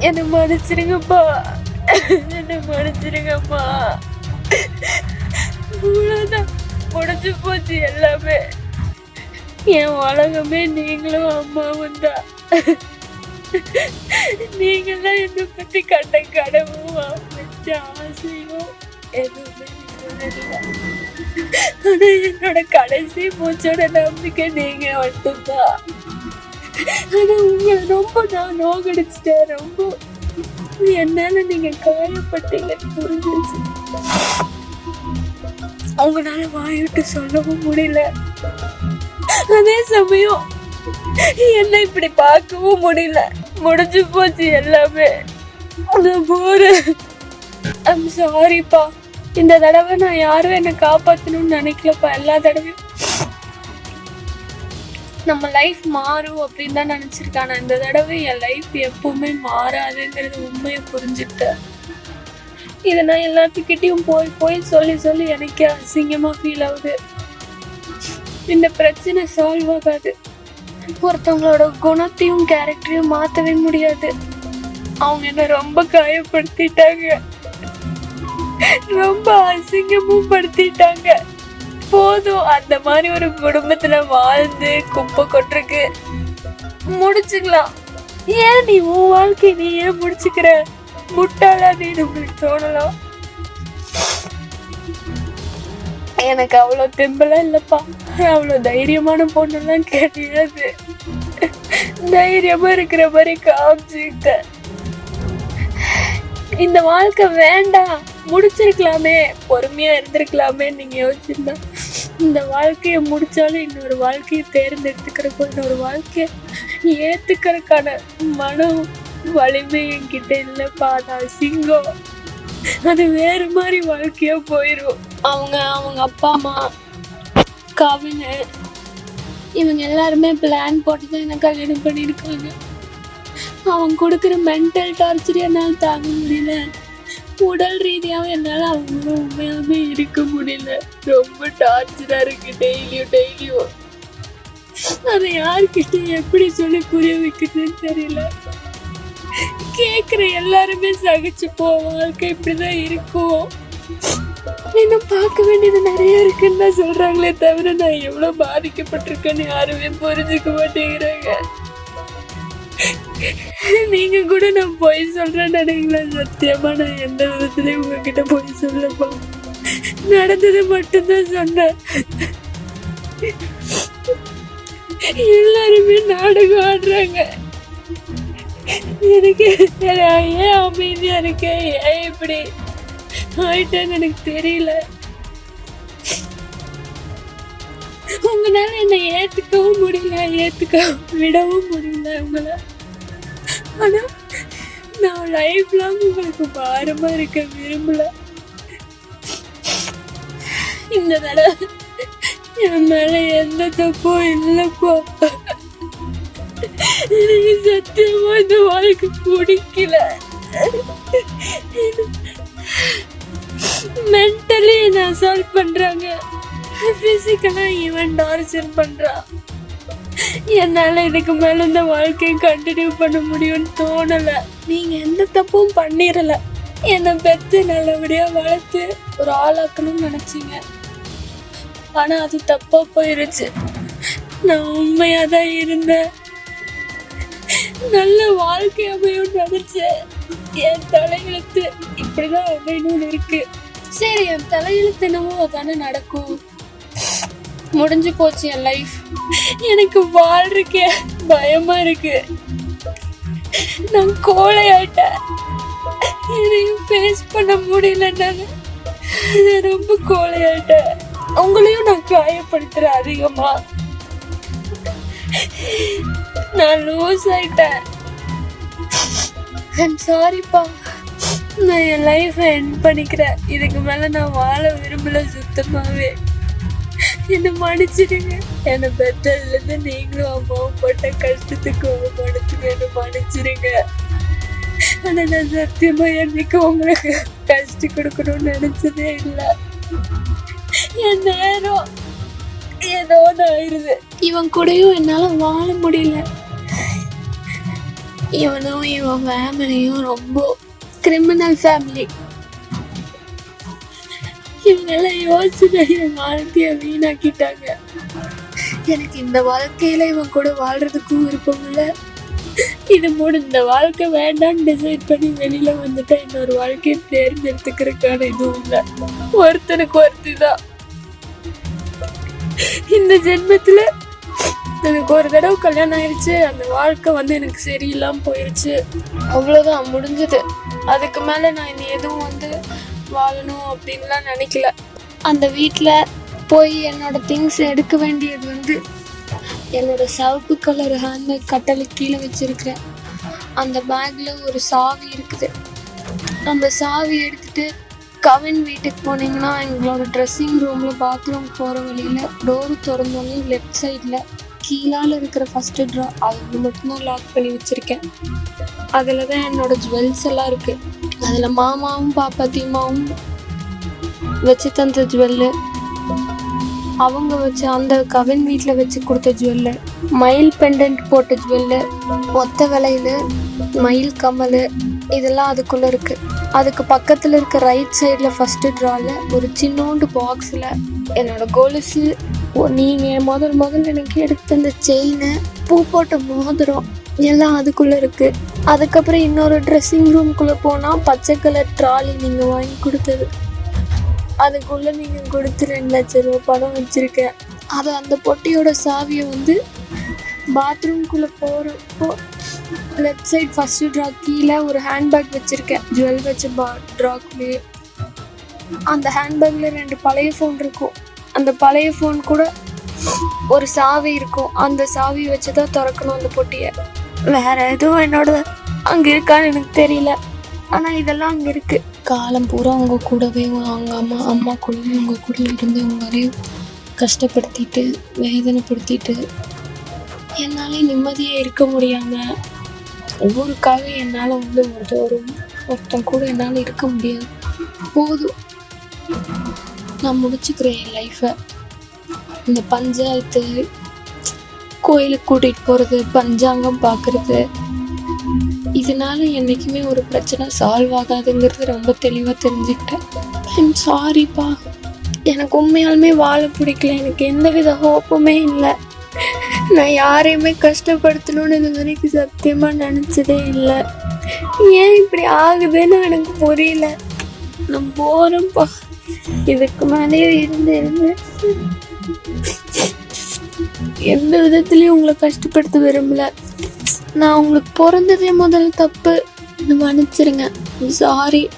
என்னை மன்னிச்சிருங்கப்பா. என்னை மன்னிச்சிருங்கப்பா. இவ்வளோதான் முடிஞ்சு போச்சு எல்லாமே. என் உலகமே நீங்களும் அம்மாவும் தான். நீங்களாம் என்னை பற்றி கண்ட கடவும் வச்ச ஆசையும் எதுவுமே ஆனால் என்னோட கடைசி மூச்சோட நம்பிக்கை நீங்கள் மட்டும்தான். ஆனால் உங்களை ரொம்ப நான் நோகடிச்சிட்டேன். ரொம்ப என்னால் நீங்கள் காயப்பட்டீங்கன்னு புரிஞ்சிருச்சு. அவங்களால வாயிட்டு சொல்லவும் முடியல. அதே சமயம் என்ன இப்படி பார்க்கவும் முடியல. முடிஞ்சு போச்சு எல்லாமே. அது போரு. ஐம் சாரிப்பா இந்த தடவை நான் யாரும் என்னை காப்பாற்றணும்னு நினைக்கலப்பா. எல்லா தடவையும் நம்ம லைஃப் மாறும் அப்படின்னு தான் நினச்சிருக்கேன் ஆனால் இந்த தடவை என் லைஃப் எப்பவுமே மாறாதுங்கிறது உண்மையை புரிஞ்சுக்கிட்டேன். இதை நான் எல்லாத்துக்கிட்டையும் போய் போய் சொல்லி சொல்லி எனக்கே அசிங்கமாக ஃபீல் ஆகுது. இந்த பிரச்சனை சால்வ் ஆகாது. ஒருத்தவங்களோட குணத்தையும் கேரக்டரையும் மாற்றவே முடியாது. அவங்க என்ன ரொம்ப காயப்படுத்திட்டாங்க. ரொம்ப அசிங்கமும் படுத்திட்டாங்க. போதும். அந்த மாதிரி ஒரு குடும்பத்துல வாழ்ந்து குப்பை கொட்டிருக்கு முடிச்சுக்கலாம். ஏன் நீ உன் வாழ்க்கை நீ ஏன் முடிச்சுக்கிற? முட்டாளா நீ உங்களுக்கு தோணலாம்? எனக்கு அவ்வளோ தெம்பலாம் இல்லைப்பா. அவ்வளோ தைரியமான பொண்ணுலாம் கிடையாது. தைரியமா இருக்கிற மாதிரி காமிச்சுக்கிட்ட இந்த வாழ்க்கை வேண்டாம். முடிச்சிருக்கலாமே. பொறுமையா இருந்திருக்கலாமே நீங்க யோசிச்சிருந்தா. இந்த வாழ்க்கையை முடிச்சாலும் இன்னொரு வாழ்க்கையை தேர்ந்தெடுத்துக்கிறப்போ இன்னொரு வாழ்க்கையை ஏத்துக்கிறதுக்கான மனம் வலிமை என்கிட்ட இல்லைப்பா நான் சிங்கம். அது வேறு மாதிரி வாழ்க்கையா போயிடும் அவங்க அவங்க அப்பா அம்மா கவின் இவங்க எல்லாருமே பிளான் போட்டு தான் என்ன கல்யாணம் பண்ணியிருக்காங்க. அவன் கொடுக்குற மென்டல் டார்ச்சர் என்னால் தாங்க முடியல. உடல் ரீதியாகவும் என்னால் அவ்வளவு உண்மையாலுமே இருக்க முடியல. ரொம்ப டார்ச்சராக இருக்கு டெய்லியும் டெய்லியும் அதை யார்கிட்ட எப்படி சொல்லி புரிய வைக்கிறதுன்னு தெரியல. கேட்குற எல்லாருமே சகிச்சு வாழ்க்கை இப்படிதான் இருக்கும். இன்னும் பார்க்க வேண்டியது நிறைய இருக்குன்னு தான் சொல்றாங்களே தவிர நான் எவ்வளவு பாதிக்கப்பட்டிருக்கேன்னு யாருமே புரிஞ்சுக்க மாட்டேங்கிறாங்க. நீங்க கூட நான் போய் சொல்றேன்னு நினைக்கல சத்தியமா நான் எந்த விதத்துலயும் உங்ககிட்ட போய் சொல்லப்பா. நடந்தது மட்டும்தான் சொன்னேன். எல்லாருமே நாடகம் ஆடுறாங்க. எனக்கு ஏன் அமைதியா இருக்கேன்? ஏன் இப்படி ஆயிட்டேன்னு எனக்கு தெரியல. உங்களால என்னை ஏத்துக்கவும் முடியல ஏத்துக்க விடவும் முடியல உங்களை. ஆனா நான் லைஃப் லாங் உங்களுக்கு பாரமா இருக்க விரும்பல. இந்த தடவை என் மேல எந்த தப்பும் இல்லைப்பா எனக்கு சத்தியமா இந்த வாழ்க்கை பிடிக்கல. மென்டலி நான் அசால்வ் பண்றாங்க. ஃபிசிக்கலாக ஈவன் டார்ச்சர் பண்ணுறான் என்னால் இதுக்கு மேலே இந்த வாழ்க்கையை கண்டினியூ பண்ண முடியும்னு தோணலை. நீங்கள் எந்த தப்பும் பண்ணிடலை என்னை பெற்று நல்லபடியாக வளர்த்து ஒரு ஆளாக்கணும்னு நினச்சிங்க. ஆனால் அது தப்பாக போயிருச்சு. நான் உண்மையாக தான் இருந்தேன். நல்ல வாழ்க்கை அமையும் நினச்சேன். என் தலையெழுத்து இப்படிதான் அமையணும்னு இருக்கு. சரி என் தலையெழுத்து என்னவோ அதானே நடக்கும். முடிஞ்சு போச்சு என் லைஃப் எனக்கு வாழ்றக்கே பயமா இருக்கு. நான் கோழையாட்டேன் எதையும் ஃபேஸ் பண்ண முடியல நான். ரொம்ப கோழையாட்டேன் உங்களையும் நான் காயப்படுத்துறேன் அதிகமா. நான் லூஸ் ஆயிட்டேன். ஐம் சாரிப்பா நான் என் லைஃப்பை என் பண்ணிக்கிறேன். இதுக்கு மேலே நான் வாழ விரும்பல சுத்தமாகவே என்னை மன்னிச்சிடுங்க. என்னை இருந்து நீங்களும் அம்மாவும் போட்ட கஷ்டத்துக்கு படத்துக்கு என்ன மன்னிச்சிடுங்க. ஆனால் நான் சத்தியமா என்னைக்கு உங்களுக்கு கஷ்டம் கொடுக்கணும்னு நினச்சதே இல்லை. என் நேரம் ஏதோ ஒன்று ஆயிடுது இவன் கூடயும் என்னால் வாழ முடியல. இவனும் இவன் ஃபேமிலியும் ரொம்ப கிரிமினல் ஃபேமிலி இவங்கெல்லாம் யோசிச்சு என் வாழ்க்கைய வீணாக்கிட்டாங்க. எனக்கு இந்த வாழ்க்கையில இவன் கூட வாழ்றதுக்கும் விருப்பம் இல்லை. இது மூணு இந்த வாழ்க்கை வேண்டாம்னு டிசைட் பண்ணி வெளியில வந்துட்டா இன்னொரு வாழ்க்கையை தேர்ந்தெடுத்துக்கிறதுக்கான இதுவும் இல்லை. ஒருத்தனுக்கு ஒருத்தி தான் இந்த ஜென்மத்துல எனக்கு ஒரு தடவை கல்யாணம் ஆயிடுச்சு அந்த வாழ்க்கை வந்து எனக்கு சரியில்லாம போயிடுச்சு அவ்வளோதான் முடிஞ்சது. அதுக்கு மேலே நான் இனி எதுவும் வந்து வாழணும் அப்படின்லாம் நினைக்கல. அந்த வீட்டில் போய் என்னோட திங்ஸ் எடுக்க வேண்டியது வந்து என்னோட சிவப்பு கலர் ஹேண்ட்பேக் கட்டளை கீழே வச்சிருக்கிறேன் அந்த பேக்கில் ஒரு சாவி இருக்குது. அந்த சாவி எடுத்துட்டு கவின் வீட்டுக்கு போனீங்கன்னா எங்களோட ட்ரெஸ்ஸிங் ரூமில் பாத்ரூம் போகிற வழியில் டோர் திறந்தோடனே லெஃப்ட் சைடில் கீழால் இருக்கிற ஃபஸ்ட்டு ட்ரா அது மட்டும்தான் லாக் பண்ணி வச்சுருக்கேன். அதில் தான் என்னோடய ஜுவல்ஸ் எல்லாம் இருக்குது அதில் மாமாவும் பாப்பாத்தியமாவும் வச்சு தந்த ஜுவல்லு. அவங்க வச்ச அந்த கவின் வீட்டில் வச்சு கொடுத்த ஜுவல்லு. மயில் பெண்டன்ட் போட்ட ஜுவல்லு ஒத்த விலையில் மயில் கமல் இதெல்லாம் அதுக்குள்ளே இருக்குது அதுக்கு பக்கத்தில் இருக்க ரைட் சைடில் ஃபஸ்ட்டு ட்ராவில் ஒரு சின்னோண்டு பாக்ஸில் என்னோடய கொலுசு ஓ, நீங்க முதல் முதல்ல எனக்கு எடுத்து அந்த செயினு பூ போட்ட மோதிரம் எல்லாம் அதுக்குள்ளே இருக்குது அதுக்கப்புறம் இன்னொரு ட்ரெஸ்ஸிங் ரூம்குள்ளே போனால் பச்சை கலர் ட்ராலி நீங்கள் வாங்கி கொடுத்தது. அதுக்குள்ளே நீங்கள் கொடுத்து ரெண்டு லட்ச ரூபா பணம் வச்சுருக்கேன். அது அந்த பொட்டியோட சாவியை வந்து பாத்ரூம்குள்ளே போகிறப்போ லெஃப்ட் சைட் ஃபஸ்ட்டு ட்ரா கீழே ஒரு ஹேண்ட்பேக் வச்சுருக்கேன். ஜுவல் வச்ச பா ட்ராக்குள்ளேயே அந்த ஹேண்ட்பேக்கில் ரெண்டு பழைய ஃபோன் இருக்கும். அந்த பழைய ஃபோன் கூட ஒரு சாவி இருக்கும். அந்த சாவி வச்சு தான் திறக்கணும் அந்த பொட்டியை. வேற எதுவும் என்னோட அங்க இருக்கான்னு எனக்கு தெரியல. ஆனா இதெல்லாம் அங்க இருக்கு. காலம் பூரா அவங்க கூடவே அவங்க அம்மா அம்மா கூடவே அவங்க கூட இருந்து உங்களையும் கஷ்டப்படுத்திட்டு வேதனைப்படுத்திட்டு என்னாலே நிம்மதியாக இருக்க முடியாமல் ஊருக்காக என்னால் வந்து ஒரு ஒரு ஒருத்தன் கூட என்னால் இருக்க முடியாது. போதும். நான் முடிச்சுக்கிறேன் என் லைஃப்பை இந்த பஞ்சாயத்து கோயிலுக்கு கூட்டிகிட்டு போகிறது பஞ்சாங்கம் பார்க்குறது இதனால என்றைக்குமே ஒரு பிரச்சனை சால்வ் ஆகாதுங்கிறது ரொம்ப தெளிவாக தெரிஞ்சுக்கிட்டேன். ஐம் சாரிப்பா எனக்கு உண்மையாலுமே வாழ பிடிக்கல. எனக்கு எந்த வித ஹோப்புமே இல்லை. நான் யாரையுமே கஷ்டப்படுத்தணும்னு இது வரைக்கும் சத்தியமாக நினச்சதே இல்லை. ஏன் இப்படி ஆகுதுன்னு எனக்கு புரியல. நான் போகிறேன்ப்பா இதுக்கு மேலே இருந்து இருந்து எந்த விதத்துலேயும் உங்களை கஷ்டப்படுத்த விரும்பல நான் உங்களுக்கு பிறந்ததே முதல்ல தப்பு. மன்னிச்சிருங்க. சாரி